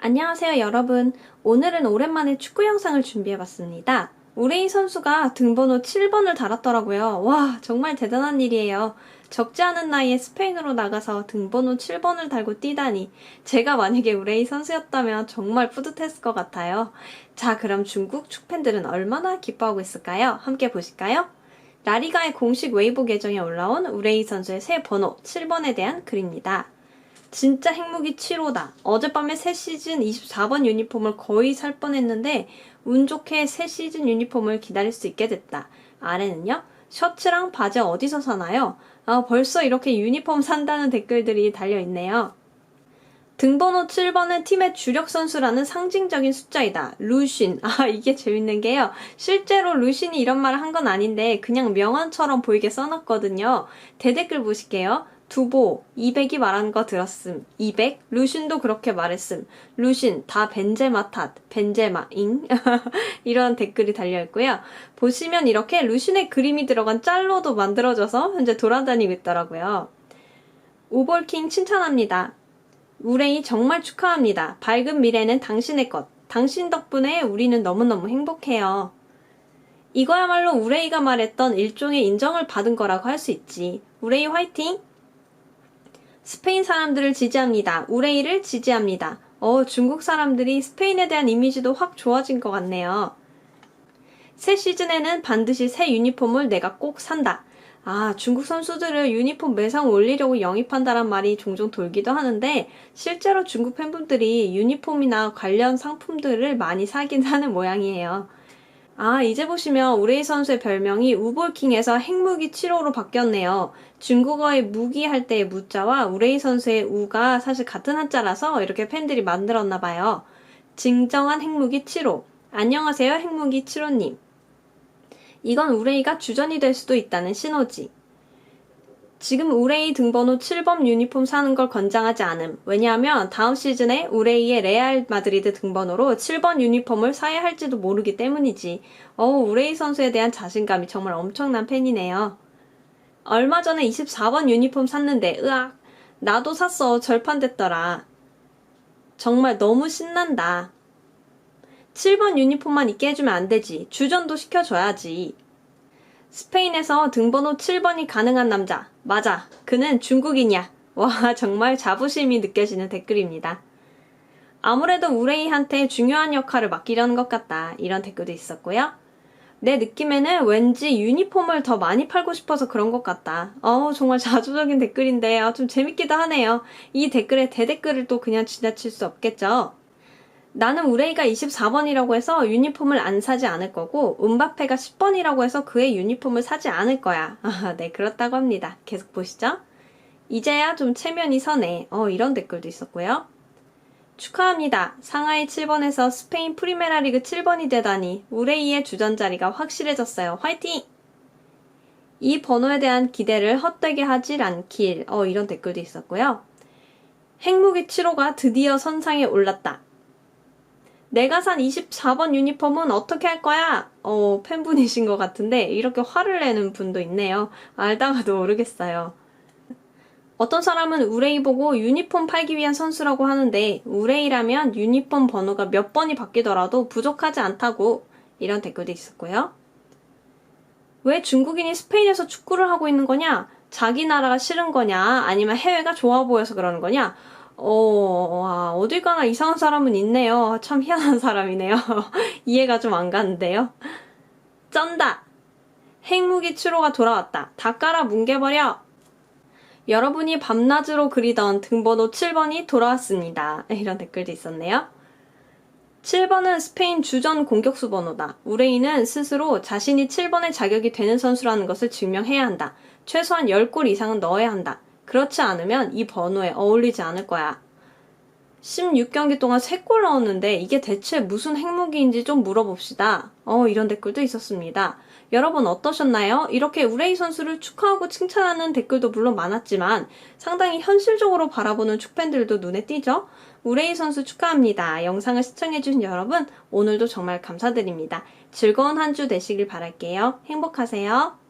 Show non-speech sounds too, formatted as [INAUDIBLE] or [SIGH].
안녕하세요, 여러분. 오늘은 오랜만에 축구 영상을 준비해봤습니다. 우레이 선수가 등번호 7번을 달았더라고요. 와, 정말 대단한 일이에요. 적지 않은 나이에 스페인으로 나가서 등번호 7번을 달고 뛰다니. 제가 만약에 우레이 선수였다면 정말 뿌듯했을 것 같아요. 자, 그럼 중국 축팬들은 얼마나 기뻐하고 있을까요? 함께 보실까요? 라리가의 공식 웨이보 계정에 올라온 우레이 선수의 새 번호 7번에 대한 글입니다. 진짜 핵무기 7호다. 어젯밤에 새 시즌 24번 유니폼을 거의 살 뻔했는데 운 좋게 새 시즌 유니폼을 기다릴 수 있게 됐다. 아래는요. 셔츠랑 바지 어디서 사나요? 아, 벌써 이렇게 유니폼 산다는 댓글들이 달려있네요. 등번호 7번은 팀의 주력 선수라는 상징적인 숫자이다. 루신. 아, 이게 재밌는 게요. 실제로 루신이 이런 말을 한 건 아닌데 그냥 명언처럼 보이게 써놨거든요. 대댓글 보실게요. 두보, 200이 말한 거 들었음. 200? 루신도 그렇게 말했음. 루신, 다 벤제마 탓. 벤제마, 잉? [LAUGHS] 이런 댓글이 달려있고요. 보시면 이렇게 루신의 그림이 들어간 짤로도 만들어져서 현재 돌아다니고 있더라고요. 오볼킹 칭찬합니다. 우레이 정말 축하합니다. 밝은 미래는 당신의 것. 당신 덕분에 우리는 너무너무 행복해요. 이거야말로 우레이가 말했던 일종의 인정을 받은 거라고 할 수 있지. 우레이 화이팅! 스페인 사람들을 지지합니다. 우레이를 지지합니다. 어, 중국 사람들이 스페인에 대한 이미지도 확 좋아진 것 같네요. 새 시즌에는 반드시 새 유니폼을 내가 꼭 산다. 아, 중국 선수들을 유니폼 매상 올리려고 영입한다란 말이 종종 돌기도 하는데, 실제로 중국 팬분들이 유니폼이나 관련 상품들을 많이 사긴 하는 모양이에요. 아, 이제 보시면 우레이 선수의 별명이 우볼킹에서 핵무기 7호로 바뀌었네요. 중국어의 무기 할 때의 무자와 우레이 선수의 우가 사실 같은 한자라서 이렇게 팬들이 만들었나 봐요. 진정한 핵무기 7호. 안녕하세요, 핵무기 7호님. 이건 우레이가 주전이 될 수도 있다는 신호지. 지금 우레이 등번호 7번 유니폼 사는 걸 권장하지 않음. 왜냐하면 다음 시즌에 우레이의 레알 마드리드 등번호로 7번 유니폼을 사야 할지도 모르기 때문이지. 어우, 우레이 선수에 대한 자신감이 정말 엄청난 팬이네요. 얼마 전에 24번 유니폼 샀는데, 으악. 나도 샀어. 절판됐더라. 정말 너무 신난다. 7번 유니폼만 입게 해주면 안 되지. 주전도 시켜줘야지. 스페인에서 등번호 7번이 가능한 남자. 맞아. 그는 중국인이야. 와, 정말 자부심이 느껴지는 댓글입니다. 아무래도 우레이한테 중요한 역할을 맡기려는 것 같다. 이런 댓글도 있었고요. 내 느낌에는 왠지 유니폼을 더 많이 팔고 싶어서 그런 것 같다. 어우, 정말 자주적인 댓글인데, 아, 좀 재밌기도 하네요. 이 댓글에 대댓글을 또 그냥 지나칠 수 없겠죠? 나는 우레이가 24번이라고 해서 유니폼을 안 사지 않을 거고 음바페가 10번이라고 해서 그의 유니폼을 사지 않을 거야. 아, 네, 그렇다고 합니다. 계속 보시죠. 이제야 좀 체면이 서네. 어, 이런 댓글도 있었고요. 축하합니다. 상하이 7번에서 스페인 프리메라 리그 7번이 되다니 우레이의 주전 자리가 확실해졌어요. 화이팅! 이 번호에 대한 기대를 헛되게 하질 않길. 어, 이런 댓글도 있었고요. 핵무기 7호가 드디어 선상에 올랐다. 내가 산 24번 유니폼은 어떻게 할 거야? 어, 팬분이신 것 같은데, 이렇게 화를 내는 분도 있네요. 알다가도 모르겠어요. 어떤 사람은 우레이 보고 유니폼 팔기 위한 선수라고 하는데, 우레이라면 유니폼 번호가 몇 번이 바뀌더라도 부족하지 않다고, 이런 댓글도 있었고요. 왜 중국인이 스페인에서 축구를 하고 있는 거냐? 자기 나라가 싫은 거냐? 아니면 해외가 좋아 보여서 그러는 거냐? 어, 와, 어딜 가나 이상한 사람은 있네요. 참 희한한 사람이네요. [LAUGHS] 이해가 좀 안 가는데요. 쩐다! 핵무기 7호가 돌아왔다. 다 깔아 뭉개버려! 여러분이 밤낮으로 그리던 등번호 7번이 돌아왔습니다. [LAUGHS] 이런 댓글도 있었네요. 7번은 스페인 주전 공격수 번호다. 우레이는 스스로 자신이 7번의 자격이 되는 선수라는 것을 증명해야 한다. 최소한 10골 이상은 넣어야 한다. 그렇지 않으면 이 번호에 어울리지 않을 거야. 16경기 동안 3골 넣었는데 이게 대체 무슨 핵무기인지 좀 물어봅시다. 어, 이런 댓글도 있었습니다. 여러분 어떠셨나요? 이렇게 우레이 선수를 축하하고 칭찬하는 댓글도 물론 많았지만 상당히 현실적으로 바라보는 축팬들도 눈에 띄죠? 우레이 선수 축하합니다. 영상을 시청해주신 여러분, 오늘도 정말 감사드립니다. 즐거운 한 주 되시길 바랄게요. 행복하세요.